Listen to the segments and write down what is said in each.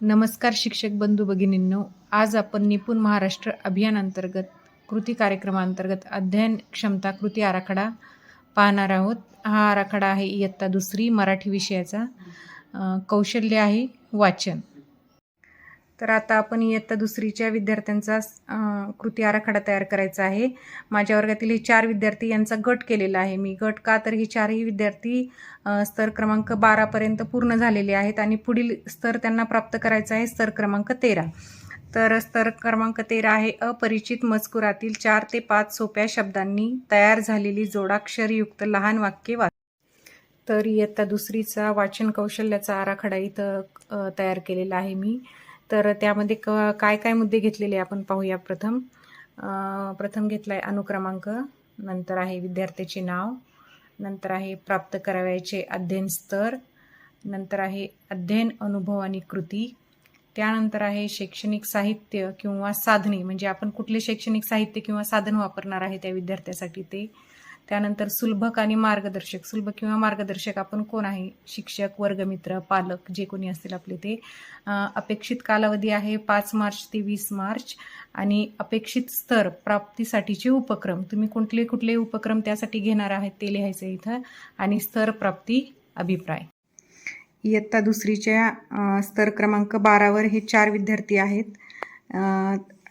नमस्कार शिक्षक बंधू भगिनींनो. आज आपण निपुण महाराष्ट्र अभियानांतर्गत कृती कार्यक्रमांतर्गत अध्ययन क्षमता कृती आराखडा पाहणार आहोत. हा आराखडा आहे इयत्ता दुसरी मराठी विषयाचा. कौशल्य आहे वाचन. तर आता आपण इयत्ता दुसरीच्या विद्यार्थ्यांचा कृती आराखडा तयार करायचा आहे. माझ्या वर्गातील हे चार विद्यार्थी यांचा गट केलेला आहे. मी गट का तर हे चारही विद्यार्थी स्तर क्रमांक बारापर्यंत पूर्ण झालेले आहेत आणि पुढील स्तर त्यांना प्राप्त करायचा आहे स्तर क्रमांक तेरा. तर स्तर क्रमांक तेरा आहे अपरिचित मजकुरातील चार ते पाच सोप्या शब्दांनी तयार झालेली जोडाक्षरयुक्त लहान वाक्य वाच. तर इयत्ता दुसरीचा वाचन कौशल्याचा आराखडा इथं तयार केलेला आहे मी. तर त्यामध्ये क काय काय मुद्दे घेतलेले आपण पाहूया प्रथम. प्रथम घेतला आहे अनुक्रमांक नंतर आहे विद्यार्थ्याचे नाव नंतर आहे प्राप्त करावयाचे अध्ययन स्तर नंतर आहे अध्ययन अनुभव आणि कृती त्यानंतर आहे शैक्षणिक साहित्य किंवा साधने म्हणजे आपण कुठले शैक्षणिक साहित्य किंवा साधन वापरणार आहे त्या विद्यार्थ्यासाठी ते. त्यानंतर सुलभक आणि मार्गदर्शक. सुलभ किंवा मार्गदर्शक आपण कोण आहे? शिक्षक वर्गमित्र पालक जे कोणी असतील आपले ते. अपेक्षित कालावधी आहे पाच मार्च ते वीस मार्च. आणि अपेक्षित स्तर प्राप्तीसाठीचे उपक्रम. तुम्ही कुठले कुठले उपक्रम त्यासाठी घेणार आहेत ते लिहायचं इथं. आणि स्तर प्राप्ती अभिप्राय. इयत्ता दुसरीच्या स्तर क्रमांक बारावर हे चार विद्यार्थी आहेत.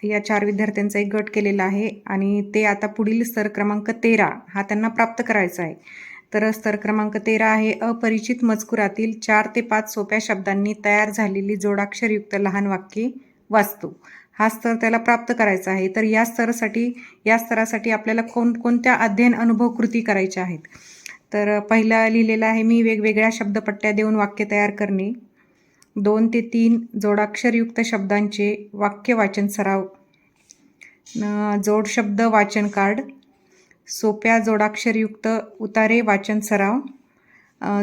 या चार विद्यार्थ्यांचा एक गट केलेला आहे आणि ते आता पुढील स्तर क्रमांक तेरा हा त्यांना प्राप्त करायचा आहे. तर स्तर क्रमांक तेरा आहे अपरिचित मजकुरातील चार ते पाच सोप्या शब्दांनी तयार झालेली जोडाक्षरयुक्त लहान वाक्ये वाचतो. हा स्तर त्याला प्राप्त करायचा आहे. तर या स्तरासाठी या स्तरासाठी आपल्याला कोणकोणत्या अध्ययन अनुभव कृती करायच्या आहेत? तर पहिला लिहिलेला आहे मी वेगवेगळ्या शब्दपट्ट्या देऊन वाक्य तयार करणे. दोन ते तीन जोडाक्षरयुक्त शब्दांचे वाक्य वाचन सराव. न- जोडशब्द वाचन कार्ड. सोप्या जोडाक्षरयुक्त उतारे वाचन सराव.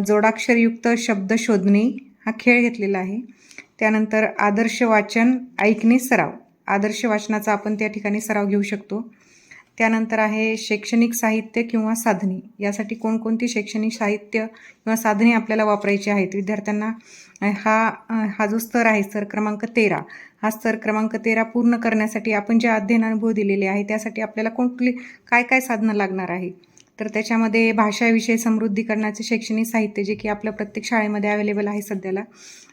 जोडाक्षरयुक्त शब्द शोधणे हा खेळ घेतलेला आहे. त्यानंतर आदर्श वाचन ऐकणे सराव. आदर्श वाचनाचा आपण त्या ठिकाणी सराव घेऊ शकतो. त्यानंतर आहे शैक्षणिक साहित्य किंवा साधने. यासाठी कोणकोणती शैक्षणिक साहित्य किंवा साधने आपल्याला वापरायची आहेत? विद्यार्थ्यांना हा हा जो स्तर आहे स्तर क्रमांक तेरा हा स्तर क्रमांक तेरा पूर्ण करण्यासाठी आपण जे अध्ययन अनुभव दिलेले आहे त्यासाठी आपल्याला कोणती काय काय साधनं लागणार आहे? तर त्याच्यामध्ये भाषाविषय समृद्धी करण्याचे शैक्षणिक साहित्य जे की आपल्या प्रत्येक शाळेमध्ये अवेलेबल आहे सध्याला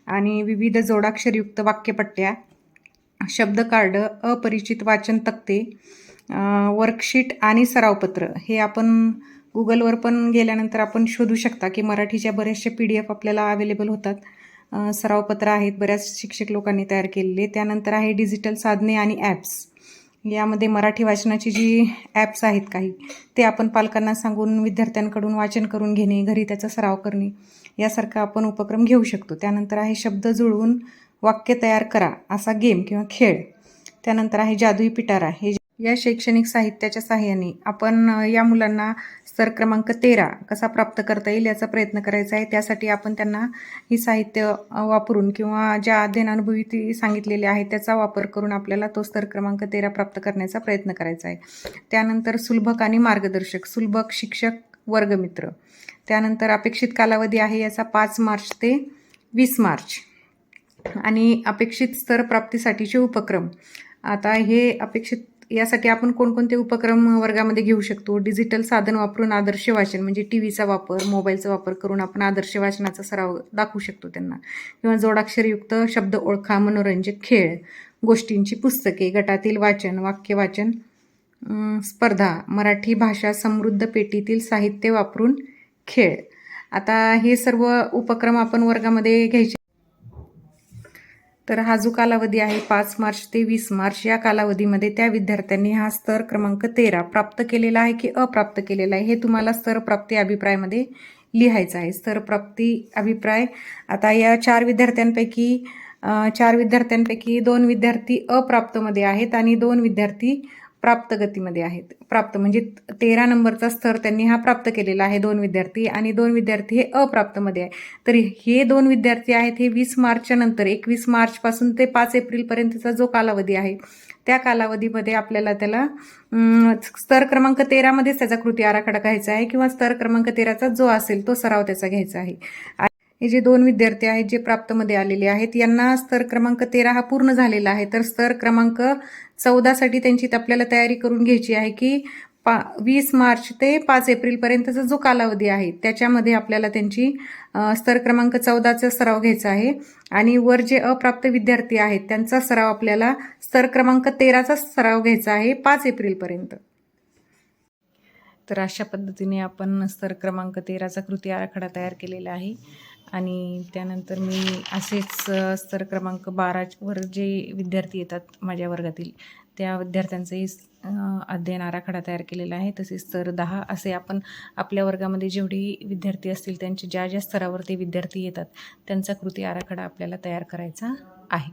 आणि विविध जोडाक्षरयुक्त वाक्यपट्ट्या शब्द कार्ड अपरिचित वाचन तक्ते वर्कशीट आणि सरावपत्र हे आपण गुगलवर पण गेल्यानंतर आपण शोधू शकता की मराठीच्या बऱ्याचशा पी डी एफ आपल्याला अवेलेबल होतात. सरावपत्र आहेत बऱ्याच शिक्षक लोकांनी तयार केलेले. त्यानंतर आहे डिजिटल साधने आणि ॲप्स यामध्ये मराठी वाचनाची जी ॲप्स आहेत काही ते आपण पालकांना सांगून विद्यार्थ्यांकडून वाचन करून घेणे घरी त्याचा सराव करणे यासारखा आपण उपक्रम घेऊ शकतो. त्यानंतर आहे शब्द जुळवून वाक्य तयार करा असा गेम किंवा खेळ. त्यानंतर आहे जादुई पिटारा. हे या शैक्षणिक साहित्याच्या सहाय्याने आपण या मुलांना स्तर क्रमांक तेरा कसा प्राप्त करता येईल याचा प्रयत्न करायचा आहे. त्यासाठी आपण त्यांना ही साहित्य वापरून किंवा ज्या अध्ययनानुभवी ती सांगितलेले आहे त्याचा वापर करून आपल्याला तो स्तर क्रमांक तेरा प्राप्त करण्याचा प्रयत्न करायचा आहे. त्यानंतर सुलभक आणि मार्गदर्शक सुलभक शिक्षक वर्गमित्र. त्यानंतर अपेक्षित कालावधी आहे याचा पाच मार्च ते वीस मार्च. आणि अपेक्षित स्तर प्राप्तीसाठीचे उपक्रम. आता हे अपेक्षित यासाठी आपण कोणकोणते उपक्रम वर्गामध्ये घेऊ शकतो? डिजिटल साधन वापरून आदर्श वाचन म्हणजे टी व्हीचा वापर मोबाईलचा वापर करून आपण आदर्श वाचनाचा सराव दाखवू शकतो त्यांना. किंवा जोडाक्षरयुक्त शब्द ओळखा मनोरंजक खेळ गोष्टींची पुस्तके गटातील वाचन वाक्य वाचन स्पर्धा मराठी भाषा समृद्ध पेटीतील साहित्य वापरून खेळ. आता हे सर्व उपक्रम आपण वर्गामध्ये घ्यायचे तर हा जो कालावधी आहे पाच मार्च ते वीस मार्च या कालावधीमध्ये त्या विद्यार्थ्यांनी हा स्तर क्रमांक तेरा प्राप्त केलेला आहे की अप्राप्त केलेला आहे हे तुम्हाला स्तर प्राप्ती अभिप्रायामध्ये लिहायचं आहे. स्तर प्राप्ती अभिप्राय आता या चार विद्यार्थ्यांपैकी चार विद्यार्थ्यांपैकी दोन विद्यार्थी अप्राप्तमध्ये आहेत आणि दोन विद्यार्थी प्राप्त गतीमध्ये आहेत. प्राप्त म्हणजे तेरा नंबरचा स्तर त्यांनी हा प्राप्त केलेला आहे दोन विद्यार्थी. आणि दोन विद्यार्थी हे अप्राप्तमध्ये आहे. तर हे दोन विद्यार्थी आहेत हे वीस मार्चच्या नंतर एकवीस मार्चपासून ते पाच एप्रिलपर्यंतचा जो कालावधी आहे त्या कालावधीमध्ये आपल्याला त्याला स्तर क्रमांक तेरामध्येच त्याचा कृती आराखडा घ्यायचा आहे किंवा स्तर क्रमांक तेराचा जो असेल तो सराव त्याचा घ्यायचा आहे. हे जे दोन विद्यार्थी आहेत जे प्राप्तमध्ये आलेले आहेत यांना स्तर क्रमांक तेरा हा पूर्ण झालेला आहे. तर स्तर क्रमांक चौदासाठी त्यांची आपल्याला तयारी करून घ्यायची आहे की पा वीस मार्च ते पाच एप्रिलपर्यंतचा जो कालावधी आहे त्याच्यामध्ये आपल्याला त्यांची स्तर क्रमांक चौदाचा सराव घ्यायचा आहे. आणि वर जे अप्राप्त विद्यार्थी आहेत त्यांचा सराव आपल्याला स्तर क्रमांक तेराचा सराव घ्यायचा आहे पाच एप्रिलपर्यंत तर अशा पद्धतीने आपण स्तर क्रमांक तेराचा कृती आराखडा तयार केलेला आहे. आणि त्यानंतर मी असेच स्तर क्रमांक बारावर जे विद्यार्थी येतात माझ्या वर्गातील त्या विद्यार्थ्यांचंही अध्ययन आराखडा तयार केलेला आहे. तसेच स्तर दहा असे आपण आपल्या वर्गामध्ये जेवढी विद्यार्थी असतील त्यांचे ज्या ज्या स्तरावर ते विद्यार्थी येतात त्यांचा कृती आराखडा आपल्याला तयार करायचा आहे.